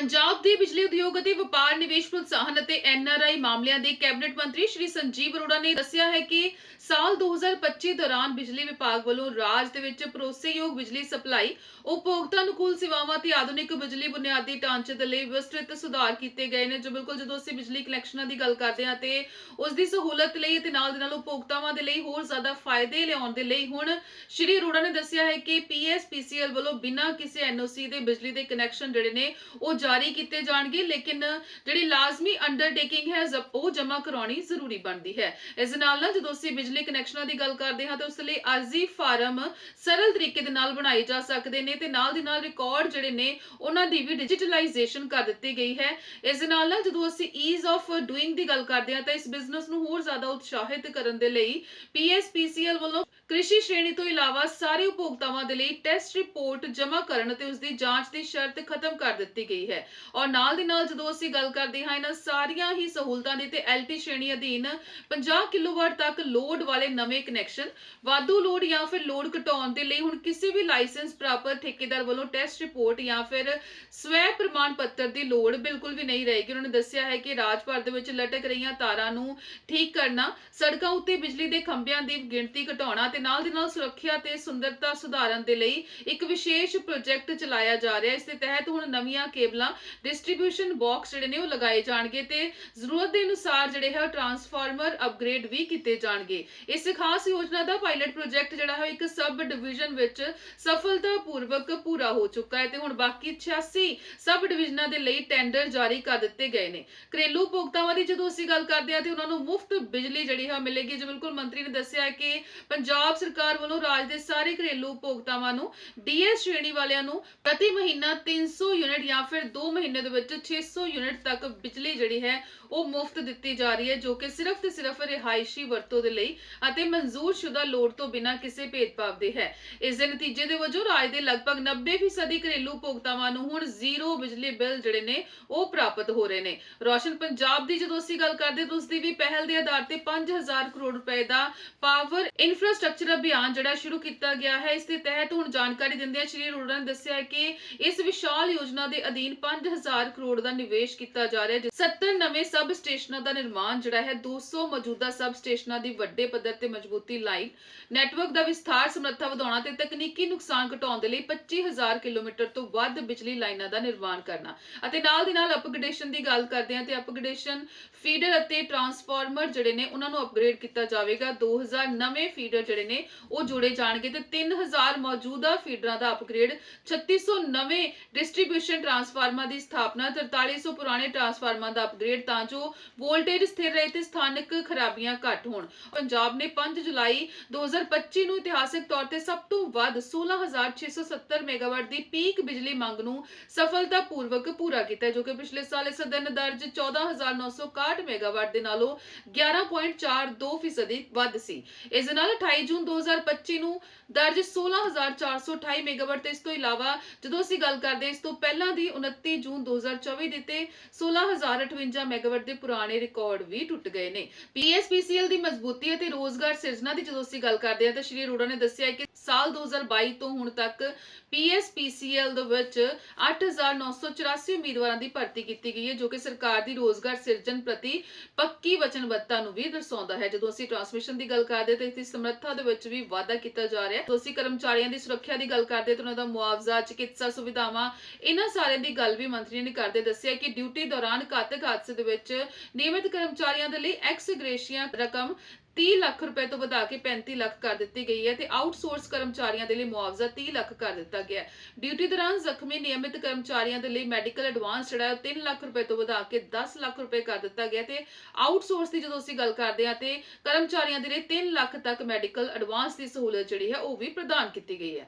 ਪੰਜਾਬ ਦੇ ਬਿਜਲੀ ਉਦਯੋਗ ਅਤੇ ਵਪਾਰ ਨਿਵੇਸ਼ ਪ੍ਰੋਤਸਾਹਨ ਅਤੇ ਐਨਆਰਆਈ ਮਾਮਲਿਆਂ ਦੇ ਕੈਬਨਿਟ ਮੰਤਰੀ ਸ਼੍ਰੀ ਸੰਜੀਵ ਅਰੋੜਾ ਨੇ ਦੱਸਿਆ ਹੈ ਕਿ ਸਾਲ 2025 ਦੌਰਾਨ ਬਿਜਲੀ ਵਿਭਾਗ ਵੱਲੋਂ ਰਾਜ ਦੇ ਵਿੱਚ ਭਰੋਸੇਯੋਗ ਬਿਜਲੀ ਸਪਲਾਈ, ਉਪਭੋਗਤਾ ਅਨੁਕੂਲ ਸੇਵਾਵਾਂ ਤੇ ਆਧੁਨਿਕ ਬਿਜਲੀ ਬੁਨਿਆਦੀ ਢਾਂਚੇ ਦੇ ਲਈ ਵਿਸਤ੍ਰਿਤ ਸੁਧਾਰ ਕੀਤੇ ਗਏ ਨੇ, ਜੋ ਬਿਲਕੁਲ ਜਦੋਂ ਅਸੀਂ ਬਿਜਲੀ ਕਨੈਕਸ਼ਨਾਂ ਦੀ ਗੱਲ ਕਰਦੇ ਹਾਂ ਤੇ ਉਸ ਦੀ ਸਹੂਲਤ ਲਈ ਤੇ ਨਾਲ ਦੇ ਨਾਲ ਉਪਭੋਗਤਾਵਾਂ ਦੇ ਲਈ ਹੋਰ ਜ਼ਿਆਦਾ ਫਾਇਦੇ ਲਿਆਉਣ ਦੇ ਲਈ ਹੁਣ ਸ਼੍ਰੀ ਅਰੋੜਾ ਨੇ ਦੱਸਿਆ ਹੈ ਕਿ ਪੀਐਸਪੀਸੀਐਲ ਵੱਲੋਂ ਬਿਨਾਂ ਕਿਸੇ ਐਨਓਸੀ ਦੇ ਬਿਜਲੀ ਦੇ ਕਨੈਕਸ਼ਨ ਜਿਹੜੇ ਨੇ, ਉਹ ਜਾਰੀ ਕੀਤੇ ਜਾਣਗੇ, ਲੇਕਿਨ ਜਿਹੜੀ ਲਾਜ਼ਮੀ ਅੰਡਰਟੇਕਿੰਗ ਹੈ ਉਹ ਜਮ੍ਹਾਂ ਕਰਾਉਣੀ ਜ਼ਰੂਰੀ ਬਣਦੀ ਹੈ। ਇਸ ਦੇ ਨਾਲ ਨਾ ਜਦੋਂ ਅਸੀਂ ਬਿਜਲੀ ਕਨੈਕਸ਼ਨਾਂ ਦੀ ਗੱਲ ਕਰਦੇ ਹਾਂ, ਤਾਂ ਉਸ ਲਈ ਅਰਜ਼ੀ ਫਾਰਮ ਸਰਲ ਤਰੀਕੇ ਦੇ ਨਾਲ ਬਣਾਏ ਜਾ ਸਕਦੇ ਨੇ ਤੇ ਨਾਲ ਦੀ ਨਾਲ ਰਿਕਾਰਡ ਜਿਹੜੇ ਨੇ, ਉਹਨਾਂ ਦੀ ਵੀ ਡਿਜੀਟਲਾਈਜੇਸ਼ਨ ਕਰ ਦਿੱਤੀ ਗਈ ਹੈ। ਇਸ ਦੇ ਨਾਲ ਨਾਲ ਜਦੋਂ ਅਸੀਂ ਈਜ਼ ਆਫ ਡੂਇੰਗ ਦੀ ਗੱਲ ਕਰਦੇ ਹਾਂ, ਤਾਂ ਇਸ ਬਿਜ਼ਨਸ ਨੂੰ ਹੋਰ ਜ਼ਿਆਦਾ ਉਤਸ਼ਾਹਿਤ ਕਰਨ ਦੇ ਲਈ ਪੀਐਸਪੀਸੀਐਲ ਵੱਲੋਂ ਕ੍ਰਿਸ਼ੀ ਸ਼੍ਰੇਣੀ ਤੋਂ ਇਲਾਵਾ ਸਾਰੇ ਉਪਭੋਗਤਾਵਾਂ ਦੇ ਲਈ ਟੈਸਟ ਰਿਪੋਰਟ ਜਮ੍ਹਾਂ ਕਰਨ ਅਤੇ ਉਸ ਦੀ ਜਾਂਚ ਦੀ ਸ਼ਰਤ ਖਤਮ ਕਰ ਦਿੱਤੀ ਗਈ ਹੈ। ਔਰ ਨਾਲ ਦੀ ਨਾਲ ਜਦੋਂ ਅਸੀਂ ਗੱਲ ਕਰਦੇ ਹਾਂ, ਇਹਨਾਂ ਸਾਰੀਆਂ ਹੀ ਸਹੂਲਤਾਂ ਦੀ ਤੇ ਐਲਟੀ ਸ਼੍ਰੇਣੀ ਅਧੀਨ 50 ਕਿਲੋਵਾਟ ਤੱਕ ਲੋਡ ਵਾਲੇ ਨਵੇਂ ਕਨੈਕਸ਼ਨ ਵਾਧੂ ਲੋਡ ਜਾਂ ਫਿਰ ਲੋਡ ਘਟਾਉਣ ਦੇ ਲਈ ਹੁਣ ਕਿਸੇ ਵੀ ਲਾਇਸੈਂਸ ਪ੍ਰਾਪਤ ਠੇਕੇਦਾਰ ਵੱਲੋਂ ਟੈਸਟ ਰਿਪੋਰਟ ਜਾਂ ਫਿਰ ਸਵੈ ਪ੍ਰਮਾਣ ਪੱਤਰ ਦੀ ਲੋੜ ਬਿਲਕੁਲ ਵੀ ਨਹੀਂ ਰਹੇਗੀ। ਉਹਨਾਂ ਨੇ ਦੱਸਿਆ ਹੈ ਕਿ ਰਾਜ ਭਰ ਦੇ ਵਿੱਚ ਲਟਕ ਰਹੀਆਂ ਤਾਰਾਂ ਨੂੰ ਠੀਕ ਕਰਨਾ, ਸੜਕਾਂ ਉੱਤੇ ਬਿਜਲੀ ਦੇ ਖੰਭਿਆਂ ਦੀ ਗਿਣਤੀ ਘਟਾਉਣਾ ਤੇ ਨਾਲ ਦੀ ਨਾਲ ਸੁਰੱਖਿਆ ਤੇ ਸੁੰਦਰਤਾ ਸੁਧਾਰਨ ਦੇ ਲਈ ਇੱਕ ਵਿਸ਼ੇਸ਼ ਪ੍ਰੋਜੈਕਟ ਚਲਾਇਆ ਜਾ ਰਿਹਾ ਹੈ। ਇਸ ਦੇ ਤਹਿਤ ਹੁਣ ਨਵੀਆਂ ਕੇਬਲਾਂ ਡਿਸਟ੍ਰੀਬਿਊਸ਼ਨ ਬਾਕਸ ਜਿਹੜੇ ਨੇ ਉਹ ਲਗਾਏ ਜਾਣਗੇ ਤੇ ਜ਼ਰੂਰਤ ਦੇ ਅਨੁਸਾਰ ਜਿਹੜੇ ਹੈ ਟਰਾਂਸਫਾਰਮਰ ਅਪਗ੍ਰੇਡ ਵੀ ਕੀਤੇ ਜਾਣਗੇ। ਇਸ ਖਾਸ ਯੋਜਨਾ ਦਾ ਪਾਇਲਟ ਪ੍ਰੋਜੈਕਟ ਜਿਹੜਾ ਹੈ ਇੱਕ ਸਬ ਡਿਵੀਜ਼ਨ ਵਿੱਚ ਸਫਲਤਾਪੂਰਵਕ ਪੂਰਾ ਹੋ ਚੁੱਕਾ ਹੈ ਤੇ ਹੁਣ ਬਾਕੀ 86 ਸਬ ਡਿਵੀਜ਼ਨਾਂ ਦੇ ਲਈ ਟੈਂਡਰ ਜਾਰੀ ਕਰ ਦਿੱਤੇ ਗਏ ਨੇ। ਘਰੇਲੂ ਉਪਭੋਗਤਾਵਾਂ ਦੀ ਜਦੋਂ ਅਸੀਂ ਗੱਲ ਕਰਦੇ ਹਾਂ ਤੇ ਉਹਨਾਂ ਨੂੰ ਮੁਫਤ ਬਿਜਲੀ ਜਿਹੜੀ ਹੈ ਮਿਲੇਗੀ। ਜੋ ਬਿਲਕੁਲ ਮੰਤਰੀ ਨੇ ਦੱਸਿਆ ਕਿ ਪੰਜਾਬ ਸਰਕਾਰ ਵੱਲੋਂ ਰਾਜ ਦੇ ਸਾਰੇ ਘਰੇਲੂ ਉਪਭੋਗਤਾਵਾਂ ਨੂੰ ਡੀਐਸ ਸ਼੍ਰੇਣੀ ਵਾਲਿਆਂ ਨੂੰ ਪ੍ਰਤੀ ਮਹੀਨਾ 300 ਯੂਨਿਟ ਜਾਂ ਫਿਰ 2 ਮਹੀਨੇ ਦੇ ਵਿੱਚ 600 ਯੂਨਿਟ ਤੱਕ ਬਿਜਲੀ ਜਿਹੜੀ ਹੈ ਉਹ ਮੁਫਤ ਦਿੱਤੀ ਜਾ ਰਹੀ ਹੈ, ਜੋ ਕਿ ਸਿਰਫ ਤੇ ਸਿਰਫ ਰਿਹਾਇਸ਼ੀ ਵਰਤੋਂ ਦੇ ਲਈ ਅਤੇ ਮਨਜ਼ੂਰਸ਼ੁਦਾ ਲੋੜ ਤੋਂ ਬਿਨਾਂ ਕਿਸੇ ਭੇਦਭਾਵ ਦੇ ਹੈ। ਇਸ ਦੇ ਨਤੀਜੇ ਦੇ ਵਜੋਂ ਰਾਜ ਦੇ ਲਗਭਗ 90% ਘਰੇਲੂ ਉਪਭੋਗਤਾਵਾਂ ਨੂੰ ਹੁਣ ਜ਼ੀਰੋ ਬਿਜਲੀ ਬਿੱਲ ਜਿਹੜੇ ਨੇ ਉਹ ਪ੍ਰਾਪਤ ਹੋ ਰਹੇ ਨੇ। ਰੋਸ਼ਨ, ਪੰਜਾਬ ਦੀ ਜਦੋਂ ਅਸੀਂ ਗੱਲ ਕਰਦੇ, ਤਾਂ ਉਸ ਦੀ ਵੀ ਪਹਿਲ ਦੇ ਆਧਾਰ ਤੇ 5000 ਕਰੋੜ ਰੁਪਏ ਦਾ ਪਾਵਰ ਇਨਫਰਾਸਟ੍ਰਕਚਰ ਅਭਿਆਨ ਜਿਹੜਾ ਸ਼ੁਰੂ ਕੀਤਾ ਗਿਆ ਹੈ, ਇਸ ਦੇ ਤਹਿਤ ਹੁਣ ਜਾਣਕਾਰੀ ਦਿੰਦਿਆਂ ਸ਼੍ਰੀ ਅਰੋੜਾ ਨੇ ਦੱਸਿਆ ਕਿ ਇਸ ਵਿਸ਼ਾਲ ਯੋਜਨਾ ਦੇ ਅਧੀਨ 5000 ਕਰੋੜ ਦਾ ਨਿਵੇਸ਼ ਕੀਤਾ ਜਾ ਰਿਹਾ ਹੈ 70 ਨਵੇਂ ਸਬ ਸਟੇਸ਼ਨਾਂ ਦਾ ਨਿਰਮਾਣ ਜਿਹੜਾ ਹੈ 200 ਮੌਜੂਦਾ ਸਬ ਸਟੇਸ਼ਨਾਂ ਦੀ ਵੱਡੇ ਪੱਧਰ ਤੇ ਮਜ਼ਬੂਤੀ ਲਾਈਨ ਨੈਟਵਰਕ ਦਾ ਵਿਸਥਾਰ, ਸਮਰੱਥਾ ਵਧਾਉਣਾ ਤੇ ਤਕਨੀਕੀ ਨੁਕਸਾਨ ਘਟਾਉਣ ਦੇ ਲਈ 25000 ਕਿਲੋਮੀਟਰ ਤੋਂ ਵੱਧ ਬਿਜਲੀ ਲਾਈਨਾਂ ਦਾ ਨਿਰਮਾਣ ਕਰਨਾ। ਅਤੇ ਨਾਲ ਦੀ ਨਾਲ ਅਪਗ੍ਰੇਡੇਸ਼ਨ ਦੀ ਗੱਲ ਕਰਦੇ ਹਾਂ ਤੇ ਅਪਗ੍ਰੇਡੇਸ਼ਨ ਫੀਡਰ ਅਤੇ ਟਰਾਂਸਫਾਰਮਰ ਜਿਹੜੇ ਨੇ, ਉਹਨਾਂ ਨੂੰ ਅਪਗ੍ਰੇਡ ਕੀਤਾ ਜਾਵੇਗਾ। 2000 ਨਵੇਂ ਫੀਡਰ ਜਿਹੜੇ ਨੇ, ਉਹ ਜੁੜੇ ਜਾਣਗੇ ਤੇ 3000 ਮੌਜੂਦਾ ਫੀਡਰਾਂ ਦਾ ਅਪਗ੍ਰੇਡ 3600 ਨਵੇਂ ਡਿਸਟ੍ਰੀਬਿਊਸ਼ਨ ਟਰਾਂਸਫਾਰਮਰ ਦੀ ਸਥਾਪਨਾ 4300 ਪੁਰਾਣੇ ਟਰਾਂਸਫਾਰਮਰ ਦਾ ਅਪਗ੍ਰੇਡ ਤਾਂ ਜੋ ਵੋਲਟੇਜ ਸਥਿਰ ਰਹੇ ਤੇ ਸਥਾਨਕ ਖਰਾਬੀਆਂ ਘੱਟ ਹੋਣ। ਪੰਜਾਬ ਨੇ 5 ਜੁਲਾਈ 2025 ਨੂੰ ਇਤਿਹਾਸਕ ਤੌਰ ਤੇ ਸਭ ਤੋਂ ਵੱਧ 16670 ਮੈਗਾਵਾਟ ਦੀ ਪੀਕ ਬਿਜਲੀ ਮੰਗ ਨੂੰ ਸਫਲਤਾਪੂਰਵਕ ਪੂਰਾ ਕੀਤਾ ਜੋ ਕਿ ਪਿਛਲੇ ਸਾਲ ਇਸ ਦਿਨ ਦਰਜ 14961 ਮੈਗਾਵਾਟ ਦੇ ਨਾਲੋਂ 11.42 ਫੀਸਦੀ ਵੱਧ ਸੀ। ਇਸ ਦੇ ਨਾਲ 28 ਜੂਨ 2025 ਨੂੰ ਦਰਜ 16428 ਮੈਗਾਵਾਟ ਤੇ ਇਸ ਤੋਂ ਇਲਾਵਾ ਜਦੋਂ ਅਸੀਂ ਗੱਲ ਕਰਦੇ ਇਸ ਤੋਂ ਪਹਿਲਾਂ ਦੀ 29 ਜੂਨ 2024 ਦੇ ਤੇ 16058 ਮੈਗਾਵਾਟ ਦੇ ਪੁਰਾਣੇ ਰਿਕਾਰਡ ਵੀ ਟੁੱਟ ਗਏ ਨੇ। ਪੀਐਸਪੀਸੀਐਲ ਦੀ ਮਜ਼ਬੂਤੀ ਅਤੇ ਰੋਜ਼ਗਾਰ ਸਿਰਜਣਾ ਦੀ ਜਦੋਂ ਅਸੀਂ ਗੱਲ ਕਰਦੇ ਹਾਂ, ਤਾਂ ਸ਼੍ਰੀ ਅਰੋੜਾ ਨੇ ਦੱਸਿਆ ਹੈ ਕਿ ਸਾਲ 2022 ਤੋਂ ਹੁਣ ਤੱਕ ਪੀਐਸਪੀਸੀਐਲ ਦੇ ਵਿੱਚ 8984 ਉਮੀਦਵਾਰਾਂ ਦੀ ਭਰਤੀ ਕੀਤੀ ਗਈ ਹੈ, ਜੋ ਕਿ ਸਰਕਾਰ ਦੀ ਰੋਜ਼ਗਾਰ ਸਿਰਜਣ ਪ੍ਰਤੀ ਪੱਕੀ ਵਚਨਬੱਧਤਾ ਨੂੰ ਵੀ ਦਰਸਾਉਂਦਾ ਹੈ। ਜਦੋਂ ਅਸੀਂ ਟਰਾਂਸਮਿਸ਼ਨ ਦੀ ਗੱਲ ਕਰਦੇ ਤਾਂ ਇਸ ਦੀ ਸਮਰੱਥਾ ਦੇ ਵਿੱਚ ਵੀ ਵਾਧਾ ਕੀਤਾ ਜਾ ਰਿਹਾ ਹੈ। ਜਦੋਂ ਅਸੀਂ ਕਰਮਚਾਰੀਆਂ ਦੀ ਸੁਰੱਖਿਆ ਦੀ ਗੱਲ ਕਰਦੇ ਤਾਂ ਉਹਨਾਂ ਦਾ ਮੁਆਵਜ਼ਾ, ਚਿਕਿਤਸਾ ਸੁਵਿਧਾਵਾਂ, ਇਹਨਾਂ ਸਾਰਿਆਂ ਦੀ ਗੱਲ ਵੀ ਮੰਤਰੀ ਨੇ ਕਰਦੇ ਦੱਸਿਆ ਕਿ ਡਿਊਟੀ ਦੌਰਾਨ ਘਾਤਕ ਹਾਦਸੇ ਦੇ ਵਿੱਚ ਨਿਯਮਿਤ ਕਰਮਚਾਰੀਆਂ ਦੇ ਲਈ ਐਕਸ ਗ੍ਰੇਸ਼ੀਆ ਰਕਮ 30 ਲੱਖ ਰੁਪਏ ਤੋਂ ਵਧਾ ਕੇ 35 ਲੱਖ ਕਰ ਦਿੱਤੀ ਗਈ ਹੈ ਤੇ ਆਊਟਸੋਰਸ ਕਰਮਚਾਰੀਆਂ ਦੇ ਲਈ ਮੁਆਵਜ਼ਾ 30 ਲੱਖ ਕਰ ਦਿੱਤਾ ਗਿਆ ਹੈ। ਡਿਊਟੀ ਦੌਰਾਨ ਜ਼ਖਮੀ ਨਿਯਮਿਤ ਕਰਮਚਾਰੀਆਂ ਦੇ ਲਈ ਮੈਡੀਕਲ ਐਡਵਾਂਸ ਜਿਹੜਾ ਹੈ 3 ਲੱਖ ਰੁਪਏ ਤੋਂ ਵਧਾ ਕੇ 10 ਲੱਖ ਰੁਪਏ ਕਰ ਦਿੱਤਾ ਗਿਆ ਤੇ ਆਊਟਸੋਰਸ ਦੀ ਜਦੋਂ ਅਸੀਂ ਗੱਲ ਕਰਦੇ ਹਾਂ ਤੇ ਕਰਮਚਾਰੀਆਂ ਦੇ ਲਈ 3 ਲੱਖ ਤੱਕ ਮੈਡੀਕਲ ਐਡਵਾਂਸ ਦੀ ਸਹੂਲਤ ਜਿਹੜੀ ਹੈ ਉਹ ਵੀ ਪ੍ਰਦਾਨ ਕੀਤੀ ਗਈ ਹੈ।